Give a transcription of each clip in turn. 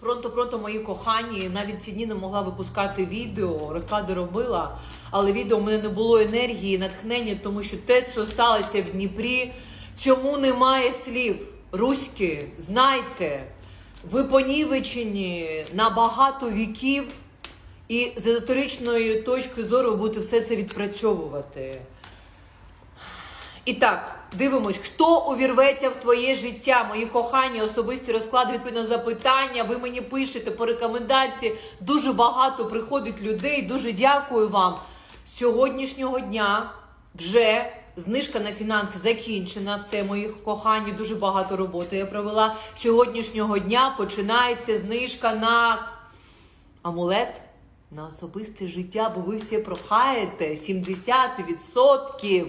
Пронто-пронто, мої кохані, навіть ці дні не могла випускати відео, розклади робила, але відео у мене не було енергії, натхнення, тому що те, що сталося в Дніпрі, цьому немає слів. Руські, знайте, ви понівечені на багато віків, і з езотеричної точки зору будете все це відпрацьовувати. І так, дивимось, хто увірветься в твоє життя, мої кохані, особисті розклади, відповідно запитання. Ви мені пишете по рекомендації. Дуже багато приходить людей. Дуже дякую вам. З сьогоднішнього дня вже знижка на фінанси закінчена. Все, мої кохані, дуже багато роботи я провела. З сьогоднішнього дня починається знижка на амулет. На особисте життя, бо ви всі прохаєте 70%.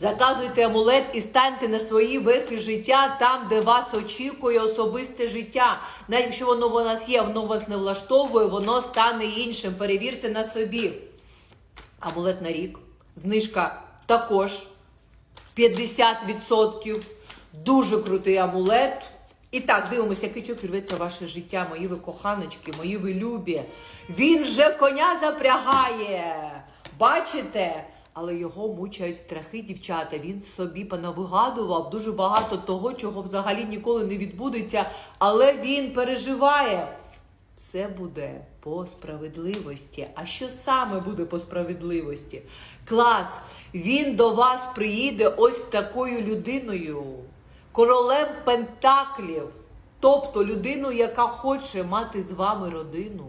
Заказуйте амулет і станьте на свої верхи життя там, де вас очікує особисте життя. Навіть якщо воно у вас є, воно вас не влаштовує, воно стане іншим. Перевірте на собі. Амулет на рік. Знижка також 50%. Дуже крутий амулет. І так, дивимося, який чок вірветься в ваше життя, мої ви коханочки, мої ви любі. Він же коня запрягає. Бачите? Але його мучають страхи, дівчата. Він собі понавигадував дуже багато того, чого взагалі ніколи не відбудеться. Але він переживає. Все буде по справедливості. А що саме буде по справедливості? Клас! Він до вас приїде ось такою людиною, королем Пентаклів, тобто людину, яка хоче мати з вами родину,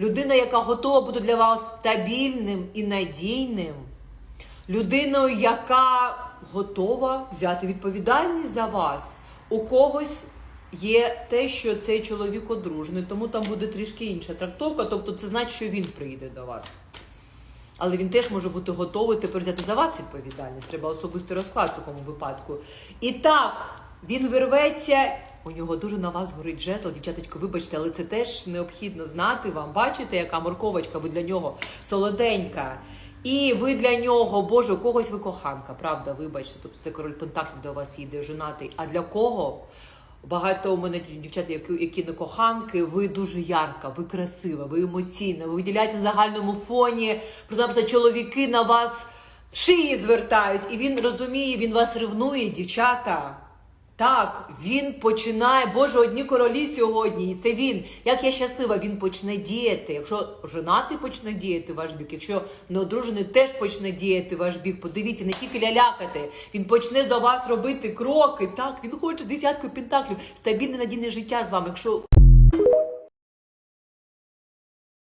людина, яка готова бути для вас стабільним і надійним, людиною, яка готова взяти відповідальність за вас. У когось є те, що цей чоловік одружений, тому там буде трішки інша трактовка, тобто це значить, що він прийде до вас. Але він теж може бути готовий тепер взяти за вас відповідальність. Треба особистий розклад в такому випадку. І так, він вирветься. У нього дуже на вас горить жезл, дівчаточко, вибачте, але це теж необхідно знати вам. Бачите, яка морковочка, ви для нього солоденька. І ви для нього, Боже, у когось ви коханка, правда, вибачте. Тобто це король Пентаклів до вас їде, женатий. А для кого? Багато у мене дівчат, які, які не коханки, ви дуже ярка, ви красива, ви емоційна, ви виділяєте в загальному фоні. Просто чоловіки на вас шиї звертають, і він розуміє, він вас ревнує, дівчата. Так, він починає, Боже, одні королі сьогодні, і це він. Як я щаслива, він почне діяти. Якщо женатий почне діяти ваш бік, якщо неодружений теж почне діяти ваш бік. Подивіться, не тільки лялякати. Він почне до вас робити кроки. Так, він хоче десятку пентаклів, стабільне надійне життя з вами. Якщо